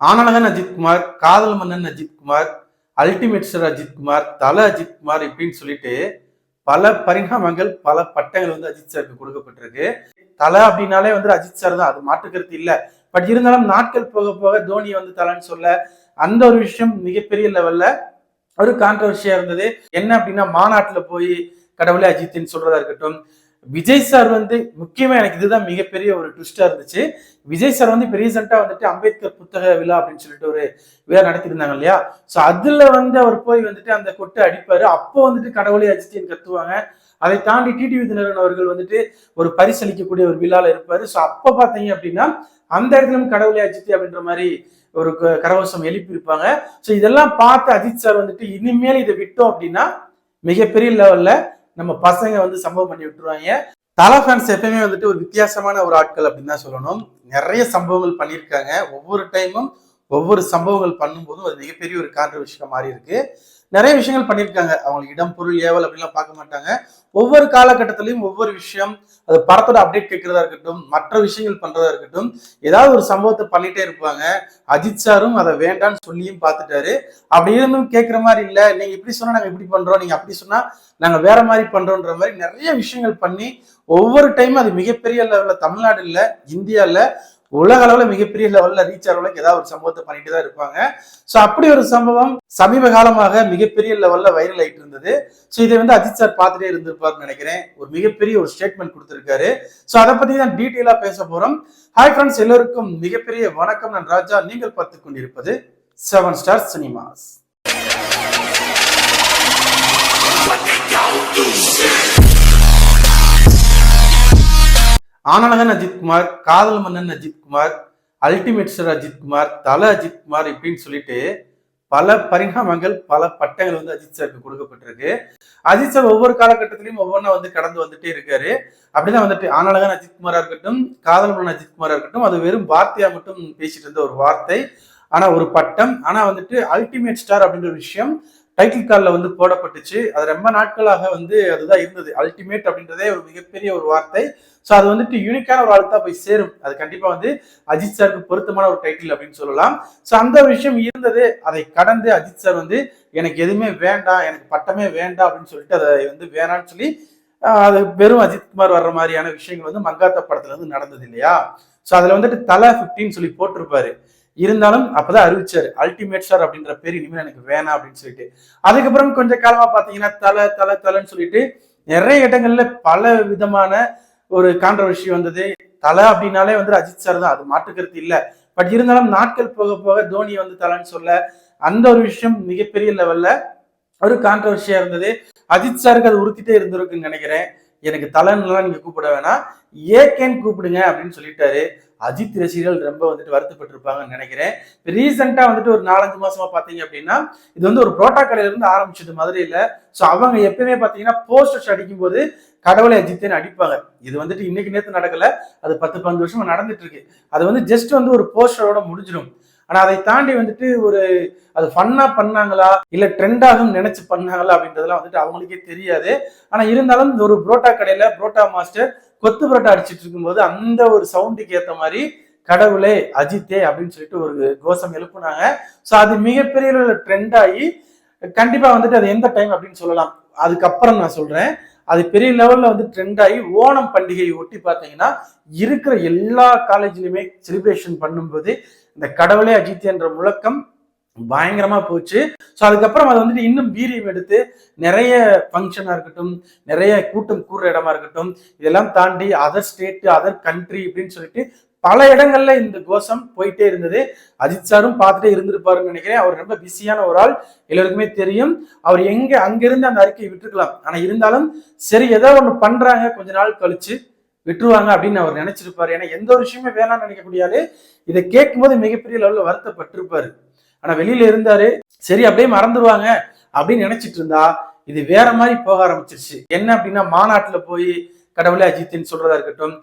Aanazhagan Ajithkumar Kadhal Mannan Ajithkumar ultimate star Ajithkumar தல அஜித்குமார் இப்படின்னு சொல்லிட்டு பல பரிணாமங்கள் பல பட்டங்கள் வந்து அஜித் சாருக்கு கொடுக்கப்பட்டிருக்கு. தலை அப்படின்னாலே வந்து அஜித் சார் தான் அது மாற்றுக்கருத்து இல்லை. பட் இருந்தாலும் நாட்கள் போக போக தோனி வந்து தலைன்னு சொல்ல அந்த ஒரு விஷயம் மிகப்பெரிய லெவல்ல ஒரு கான்ட்ரவர்சியா இருந்தது. என்ன அப்படின்னா மாநாட்டில் போய் கடவுளே அஜித்துன்னு சொல்றதா இருக்கட்டும் விஜய் சார் வந்து முக்கியமா எனக்கு இதுதான் மிகப்பெரிய ஒரு ட்விஸ்டா இருந்துச்சு. விஜய் சார் வந்து இப்போ ரீசெண்டா வந்துட்டு அம்பேத்கர் புத்தக விழா அப்படின்னு சொல்லிட்டு ஒரு விழா நடத்திருந்தாங்க இல்லையா? ஸோ அதுல வந்து அவர் போய் வந்துட்டு அந்த கொட்டை அடிப்பாரு. அப்போ வந்துட்டு கடவுளே அஜித்தின்னு கத்துவாங்க. அதை தாண்டி டிடிவி தினகரன் அவர்கள் வந்துட்டு ஒரு பரிசளிக்கக்கூடிய ஒரு விழால இருப்பாரு. ஸோ அப்போ பார்த்தீங்க அப்படின்னா அந்த இடத்துலயும் கடவுளே அஜித்தி அப்படின்ற மாதிரி ஒரு க- கரவசம் எழுப்பியிருப்பாங்க. ஸோ இதெல்லாம் பார்த்து அஜித் சார் வந்துட்டு இனிமேல் இதை விட்டோம் அப்படின்னா மிகப்பெரிய லெவல்ல நம்ம பசங்க வந்து சம்பவம் பண்ணி விட்டுருவாங்க. தலா ஃபேன்ஸ் எப்பயுமே வந்துட்டு ஒரு வித்தியாசமான ஒரு ஆட்கள் அப்படின்னு தான் சொல்லணும். நிறைய சம்பவங்கள் பண்ணியிருக்காங்க. ஒவ்வொரு டைமும் ஒவ்வொரு சம்பவங்கள் பண்ணும்போதும் அது மிகப்பெரிய ஒரு கான்ட்ரவர்ஷியாக மாறி இருக்கு. நிறைய விஷயங்கள் பண்ணியிருக்காங்க. அவங்களுக்கு இடம் பொருள் ஏவல் அப்படிலாம் பார்க்க மாட்டாங்க. ஒவ்வொரு காலகட்டத்திலையும் ஒவ்வொரு விஷயம் அது படத்தோட அப்டேட் கேட்கறதா இருக்கட்டும் மற்ற விஷயங்கள் பண்றதா இருக்கட்டும் ஏதாவது ஒரு சம்பவத்தை பண்ணிட்டே இருப்பாங்க. அஜித் சாரும் அதை வேண்டாம்னு சொல்லியும் பார்த்துட்டாரு. அப்படி இருந்தும் கேட்குற மாதிரி இல்லை. நீங்க இப்படி சொன்னா நாங்க இப்படி பண்றோம். நீங்க அப்படி சொன்னா நாங்க வேற மாதிரி பண்றோன்ற மாதிரி நிறைய விஷயங்கள் பண்ணி ஒவ்வொரு டைமும் அது மிகப்பெரிய லெவலில் தமிழ்நாடு இல்லை இந்தியாவில் உலக அளவுல மிகப்பெரிய லெவல்ல ரீச் அளவுக்கு ஏதாவது ஒரு சம்பவத்தை பண்ணிட்டு தான் இருப்பாங்க. ஸோ அப்படி ஒரு சம்பவம் சமீப காலமாக மிகப்பெரிய லெவல்ல வைரல் ஆயிட்டு இருந்தது. ஸோ இதை வந்து அஜித் சார் பார்த்துட்டே இருந்திருப்பாருன்னு நினைக்கிறேன். ஒரு மிகப்பெரிய ஒரு ஸ்டேட்மெண்ட் கொடுத்திருக்காரு. ஸோ அதை பத்தி தான் டீட்டெயிலா பேச போறோம். ஹாய் ஃப்ரெண்ட்ஸ் எல்லோருக்கும் மிகப்பெரிய வணக்கம். நான் ராஜா. நீங்கள் பார்த்து கொண்டிருப்பது seven star cinemas Aanazhagan Ajithkumar Kadhal Mannan Ajithkumar ultimate star Ajithkumar தல அஜித்குமார் இப்படின்னு சொல்லிட்டு பல பரிணாமங்கள் பல பட்டங்கள் வந்து அஜித் சாருக்கு கொடுக்கப்பட்டிருக்கு. அஜித் சார் ஒவ்வொரு காலகட்டத்திலையும் ஒவ்வொன்றா வந்து கடந்து வந்துட்டே இருக்காரு. அப்படிதான் வந்துட்டு ஆனழகன் அஜித்குமாரா இருக்கட்டும் காதல் மன்னன் அஜித்குமாரா இருக்கட்டும் அது வெறும் வார்த்தையா மட்டும் பேசிட்டு இருந்த ஒரு வார்த்தை. ஆனா ஒரு பட்டம். ஆனா வந்துட்டு அல்டிமேட் ஸ்டார் அப்படின்ற ஒரு விஷயம் டைட்டில் கார்டில் வந்து போடப்பட்டுச்சு. அது ரொம்ப நாட்களாக வந்து அதுதான் இருந்தது. அல்டிமேட் அப்படின்றதே ஒரு மிகப்பெரிய ஒரு வார்த்தை. ஸோ அது வந்துட்டு யூனிக்கான ஒரு ஆளுக்கு தான் போய் சேரும். அது கண்டிப்பாக வந்து அஜித் சாருக்கு பொருத்தமான ஒரு டைட்டில் அப்படின்னு சொல்லலாம். ஸோ அந்த விஷயம் இருந்தது. அதை கடந்து அஜித் சார் வந்து எனக்கு எதுவுமே வேண்டாம் எனக்கு பட்டமே வேண்டாம் அப்படின்னு சொல்லிட்டு அதை வந்து வேணான்னு சொல்லி அது வெறும் அஜித்குமார் வர்ற மாதிரியான விஷயங்கள் வந்து மங்காத்த படத்துல வந்து நடந்தது இல்லையா? ஸோ அதில் வந்துட்டு தலை ஃபிஃப்டின்னு சொல்லி போட்டிருப்பாரு. இருந்தாலும் அப்பதான் அறிவிச்சாரு. அல்டிமேட் ஸ்டார் அப்படின்ற பேர் இனிமேல் எனக்கு வேணாம் அப்படின்னு சொல்லிட்டு. அதுக்கப்புறம் கொஞ்ச காலமா பாத்தீங்கன்னா தலை தலை தலைன்னு சொல்லிட்டு நிறைய இடங்கள்ல பல விதமான ஒரு கான்ட்ரவர்சி வந்தது. தலை அப்படின்னாலே வந்து அஜித் சார் தான் அது மாற்றுக்கிறது இல்லை. பட் இருந்தாலும் நாட்கள் போக போக தோனி வந்து தலைன்னு சொல்ல அந்த ஒரு விஷயம் மிகப்பெரிய லெவல்ல ஒரு கான்ட்ரவர்சியா இருந்தது. அஜித் சாருக்கு அது உறுத்திட்டே இருந்திருக்குன்னு நினைக்கிறேன். எனக்கு தலைன்னுலாம் நீங்க கூப்பிட வேணாம். ஏகேன்னு கூப்பிடுங்க அப்படின்னு சொல்லிட்டாரு. அஜித் ரசிகர்கள் ரொம்ப வந்துட்டு வருத்தப்பட்டிருப்பாங்கன்னு நினைக்கிறேன். ரீசெண்டா வந்துட்டு ஒரு நாலஞ்சு மாசமா பாத்தீங்க அப்படின்னா இது வந்து ஒரு புரோட்டா கடையில இருந்து ஆரம்பிச்சது மதுரையில. ஸோ அவங்க எப்பயுமே பாத்தீங்கன்னா போஸ்டர்ஸ் அடிக்கும் போது கடவுளை அஜித்தேன்னு அடிப்பாங்க. இது வந்துட்டு இன்னைக்கு நேற்று நடக்கல. அது பத்து பன்னெண்டு வருஷமா நடந்துட்டு இருக்கு அது வந்து ஜஸ்ட் வந்து ஒரு போஸ்டரோட முடிஞ்சிடும். ஆனா அதை தாண்டி வந்துட்டு ஒரு அது ஃபன்னா பண்ணாங்களா? இல்ல ட்ரெண்டாகும் நினைச்சு பண்ணாங்களா அப்படின்றதெல்லாம் வந்துட்டு அவங்களுக்கே தெரியாது. ஆனா இருந்தாலும் ஒரு புரோட்டா கடையில புரோட்டா மாஸ்டர் கொத்து புரோட்டா அடிச்சிட்டு இருக்கும்போது அந்த ஒரு சவுண்டுக்கு ஏற்ற மாதிரி கடவுளே அஜித்தே அப்படின்னு சொல்லிட்டு ஒரு கோஷம் எழுப்புனாங்க. ஸோ அது மிகப்பெரிய ட்ரெண்ட் ஆகி கண்டிப்பாக வந்துட்டு அது எந்த டைம் அப்படின்னு சொல்லலாம். அதுக்கப்புறம் நான் சொல்கிறேன் அது பெரிய லெவலில் வந்து ட்ரெண்ட் ஆகி ஓணம் பண்டிகையை ஒட்டி பார்த்தீங்கன்னா இருக்கிற எல்லா காலேஜ்லையுமே செலிப்ரேஷன் பண்ணும்போது இந்த கடவுளே அஜித் என்ற முழக்கம் பயங்கரமா போச்சு. ஸோ அதுக்கப்புறம் அது வந்துட்டு இன்னும் வீரியம் எடுத்து நிறைய ஃபங்க்ஷனாக இருக்கட்டும் நிறைய கூட்டம் கூடுற இடமா இருக்கட்டும் இதெல்லாம் தாண்டி அதர் ஸ்டேட் அதர் கண்ட்ரி அப்படின்னு சொல்லிட்டு பல இடங்கள்ல இந்த கோஷம் போயிட்டே இருந்தது. அஜித் சாரும் பார்த்துட்டே இருந்திருப்பாருன்னு நினைக்கிறேன். அவர் ரொம்ப பிஸியான ஒரு ஆள். எல்லோருக்குமே தெரியும். அவர் எங்க அங்கிருந்து அந்த அறிக்கையை விட்டுருக்கலாம். ஆனா இருந்தாலும் சரி ஏதோ ஒண்ணு பண்றாங்க. கொஞ்ச நாள் கழிச்சு விட்டுருவாங்க அப்படின்னு அவர் நினைச்சிருப்பாரு. ஏன்னா எந்த ஒரு விஷயமே வேணாம்னு நினைக்கக்கூடிய ஆளு இதை கேட்கும்போது மிகப்பெரிய லெவலில் வருத்தப்பட்டிருப்பாரு. ஆனா வெளியில இருந்தாரு சரி அப்படியே மறந்துடுவாங்க அப்படின்னு நினைச்சிட்டு இருந்தா இது வேற மாதிரி போக ஆரம்பிச்சிருச்சு. என்ன அப்படின்னா மாநாட்டுல போய் கடவுளே அஜித்னு சொல்றதா இருக்கட்டும்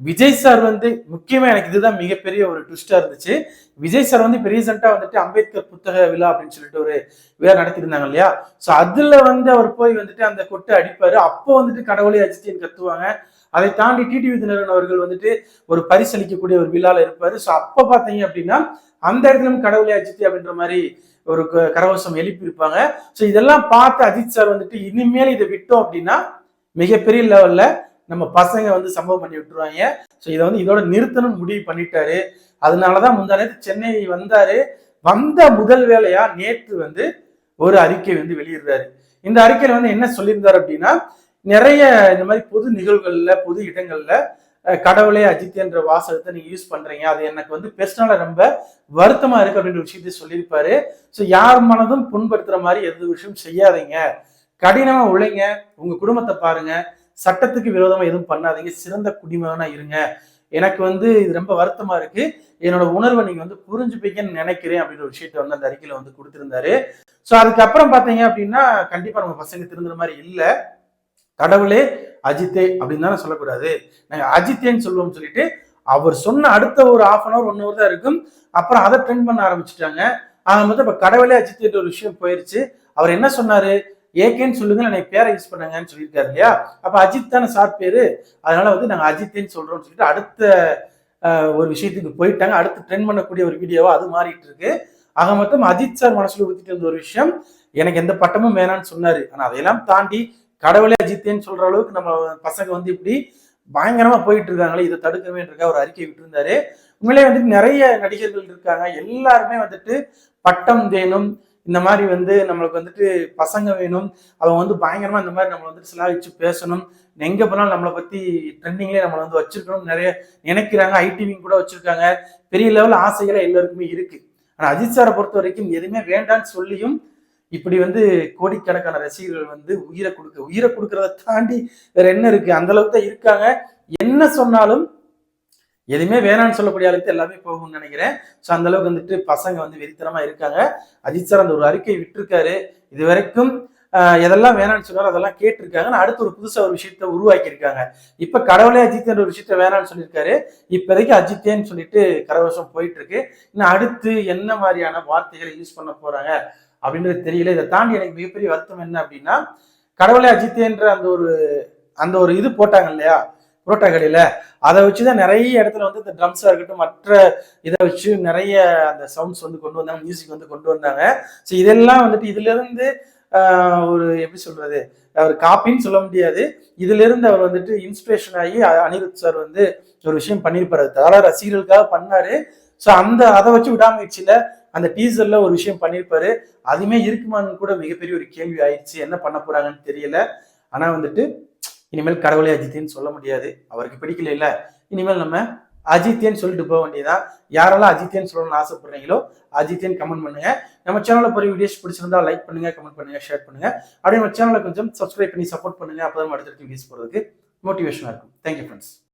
விஜய் சார் வந்து முக்கியமா எனக்கு இதுதான் மிகப்பெரிய ஒரு ட்விஸ்டா இருந்துச்சு. விஜய் சார் வந்து இப்போ ரீசெண்டா வந்துட்டு அம்பேத்கர் புத்தக விழா அப்படின்னு சொல்லிட்டு ஒரு விழா நடத்திருந்தாங்க இல்லையா? ஸோ அதுல வந்து அவர் போய் வந்துட்டு அந்த கொட்டை அடிப்பாரு. அப்போ வந்துட்டு கடவுளே அஜித்தின்னு கத்துவாங்க. அதை தாண்டி டிடிவி தினகரன் அவர்கள் வந்துட்டு ஒரு பரிசளிக்கக்கூடிய ஒரு விழால இருப்பாரு. ஸோ அப்ப பாத்தீங்க அப்படின்னா அந்த இடத்துலயும் கடவுளே அஜித் அப்படின்ற மாதிரி ஒரு க- கரவசம் எழுப்பியிருப்பாங்க. ஸோ இதெல்லாம் பார்த்து அஜித் சார் வந்துட்டு இனிமேல் இதை விட்டோம் அப்படின்னா மிகப்பெரிய லெவல்ல நம்ம பசங்க வந்து சம்பவம் பண்ணி விட்டுருவாங்க. ஸோ இதை வந்து இதோட நிறுத்தணும் முடிவு பண்ணிட்டாரு. அதனாலதான் தான் நேரத்து சென்னை வந்தாரு. வந்த முதல் வேலையா நேற்று வந்து ஒரு அறிக்கை வந்து வெளியிடுறாரு. இந்த அறிக்கையில வந்து என்ன சொல்லியிருந்தார் அப்படின்னா நிறைய இந்த மாதிரி பொது நிகழ்வுகள்ல பொது இடங்கள்ல கடவுளே அஜித் என்ற வாசகத்தை நீங்க யூஸ் பண்றீங்க. அது எனக்கு வந்து பெர்சனலா ரொம்ப வருத்தமா இருக்கு அப்படின்ற விஷயத்தை சொல்லியிருப்பாரு. ஸோ யார் மனதும் புண்படுத்துற மாதிரி எந்த விஷயம் செய்யாதீங்க. கடினமா உழைங்க. உங்க குடும்பத்தை பாருங்க. சட்டத்துக்கு விரோதமா எதுவும் பண்ணாதீங்க. சிறந்த குடிமகனா இருங்க. எனக்கு வந்து இது ரொம்ப வருத்தமா இருக்கு. என்னோட உணர்வை நீங்க வந்து புரிஞ்சுப்பீங்கன்னு நினைக்கிறேன் அப்படின்ற ஒரு விஷயத்த வந்து அந்த அறிக்கையில வந்து கொடுத்திருந்தாரு. ஸோ அதுக்கப்புறம் பாத்தீங்க அப்படின்னா கண்டிப்பா நம்ம பசங்க திருந்துற மாதிரி இல்ல. கடவுளே அஜித்தே அப்படின்னு தானே சொல்லக்கூடாது. நாங்க அஜித்தேன்னு சொல்லுவோம்னு சொல்லிட்டு அவர் சொன்ன அடுத்த ஒரு half an hour one hour தான் இருக்கும். அப்புறம் அதை ட்ரெண்ட் பண்ண ஆரம்பிச்சிட்டாங்க. ஆக மொத்தம் இப்ப கடவுளே அஜித்தேன்ற ஒரு விஷயம் போயிருச்சு. அவர் என்ன சொன்னாரு? ஏகேன்னு சொல்லுங்க எனக்கு பேரை யூஸ் பண்ணுங்கன்னு சொல்லியிருக்காரு இல்லையா? அப்போ அஜித் தானே சார் பேரு. அதனால வந்து நாங்கள் அஜித்தேன்னு சொல்றோம்னு சொல்லிட்டு அடுத்த ஒரு விஷயத்துக்கு போயிட்டாங்க. அடுத்து ட்ரெண்ட் பண்ணக்கூடிய ஒரு வீடியோவா அது மாறிட்டு இருக்கு. ஆக மொத்தம் அஜித் சார் மனசுல ஊத்திட்டு இருந்த ஒரு விஷயம் எனக்கு எந்த பட்டமும் வேணாம்னு சொன்னாரு. ஆனால் அதையெல்லாம் தாண்டி கடவுளே அஜித்தேன்னு சொல்ற அளவுக்கு நம்ம பசங்க வந்து இப்படி பயங்கரமா போயிட்டு இருக்காங்களே இதை தடுக்க வேண்டியிருக்கா ஒரு அறிக்கை விட்டுருந்தாரு. உண்மையிலே வந்துட்டு நிறைய நடிகர்கள் இருக்காங்க. எல்லாருமே வந்துட்டு பட்டம் வேணும் இந்த மாதிரி வந்து நம்மளுக்கு வந்துட்டு பசங்க வேணும். அவங்க வந்து பயங்கரமா இந்த மாதிரி நம்மளை வந்துட்டு சிலாகிச்சு பேசணும். எங்க போனாலும் நம்மளை பத்தி ட்ரெண்டிங்லேயே நம்மளை வந்து வச்சிருக்கணும் நிறைய நினைக்கிறாங்க. ஐடிவிங் கூட வச்சிருக்காங்க. பெரிய லெவல் ஆசைகளை எல்லாருக்குமே இருக்கு. ஆனா அஜித் சாரை பொறுத்த வரைக்கும் எதுவுமே வேண்டாம்னு சொல்லியும் இப்படி வந்து கோடிக்கணக்கான ரசிகர்கள் வந்து உயிரை கொடுக்க உயிரை கொடுக்கறத தாண்டி வேற என்ன இருக்கு? அந்த அளவுக்கு தான் இருக்காங்க. என்ன சொன்னாலும் எதுவுமே வேணாம்னு சொல்லக்கூடிய அளவுக்கு எல்லாமே போகும்னு நினைக்கிறேன். ஸோ அந்த அளவுக்கு வந்துட்டு பசங்க வந்து வெறித்தனமா இருக்காங்க. அஜித் சார் அந்த ஒரு அறிக்கை விட்டுருக்காரு. இது வரைக்கும் எதெல்லாம் வேணாம்னு சொன்னார் அதெல்லாம் கேட்டிருக்காங்க. அடுத்து ஒரு புதுசாக ஒரு விஷயத்த உருவாக்கி இருக்காங்க இப்ப கடவுளே அஜித் என்ற ஒரு விஷயத்த வேணாம்னு சொல்லியிருக்காரு. இப்போதைக்கு அஜித்தேன்னு சொல்லிட்டு கரவசம் போயிட்டு இருக்கு இன்னும் அடுத்து என்ன மாதிரியான வார்த்தைகளை யூஸ் பண்ண போறாங்க அப்படின்றது தெரியல. இதை தாண்டி எனக்கு மிகப்பெரிய வருத்தம் என்ன அப்படின்னா கடவுளே அஜித்தேன்ற அந்த ஒரு அந்த ஒரு இது போட்டாங்க இல்லையா? புரோட்டா கடையில. அதை வச்சு தான் நிறைய இடத்துல வந்து இந்த ட்ரம்ஸாக இருக்கட்டும் மற்ற இதை வச்சு நிறைய அந்த சவுண்ட்ஸ் வந்து கொண்டு வந்தாங்க மியூசிக் வந்து கொண்டு வந்தாங்க. ஸோ இதெல்லாம் வந்துட்டு இதுலேருந்து ஒரு எப்படி சொல்கிறது அவர் காப்பின்னு சொல்ல முடியாது. இதுலேருந்து அவர் வந்துட்டு இன்ஸ்பிரேஷன் ஆகி அனிருத் சார் வந்து ஒரு விஷயம் பண்ணியிருப்பாரு தல ரசிகர்களுக்காக பண்ணாரு. ஸோ அந்த அதை வச்சு விடாமயிற்சியில் அந்த டீசர்ல ஒரு விஷயம் பண்ணியிருப்பாரு அதுவுமே இருக்குமான்னு கூட மிகப்பெரிய ஒரு கேள்வி ஆயிடுச்சு. என்ன பண்ண போறாங்கன்னு தெரியல. ஆனால் வந்துட்டு இனிமேல் கடவுளே அஜித்தேன்னு சொல்ல முடியாது. அவருக்கு பிடிக்கல இல்ல இனிமேல் நம்ம அஜித்தேன்னு சொல்லிட்டு போக வேண்டியதான் யாரெல்லாம் அஜித்தேன்னு சொல்லணும்னு ஆசைப்படுறீங்களோ அஜித்தேன் கமெண்ட் பண்ணுங்க. நம்ம சேனல்ல போய் வீடியோஸ் பிடிச்சிருந்தா லைக் பண்ணுங்க கமெண்ட் பண்ணுங்க ஷேர் பண்ணுங்க. அப்படியே நம்ம சேனலை கொஞ்சம் சப்ஸ்கிரைப் பண்ணி சப்போர்ட் பண்ணுங்க. அப்பதான் அடுத்தடுத்து வீடியோஸ் போறதுக்கு மோட்டிவேஷனா இருக்கும். Thank you friends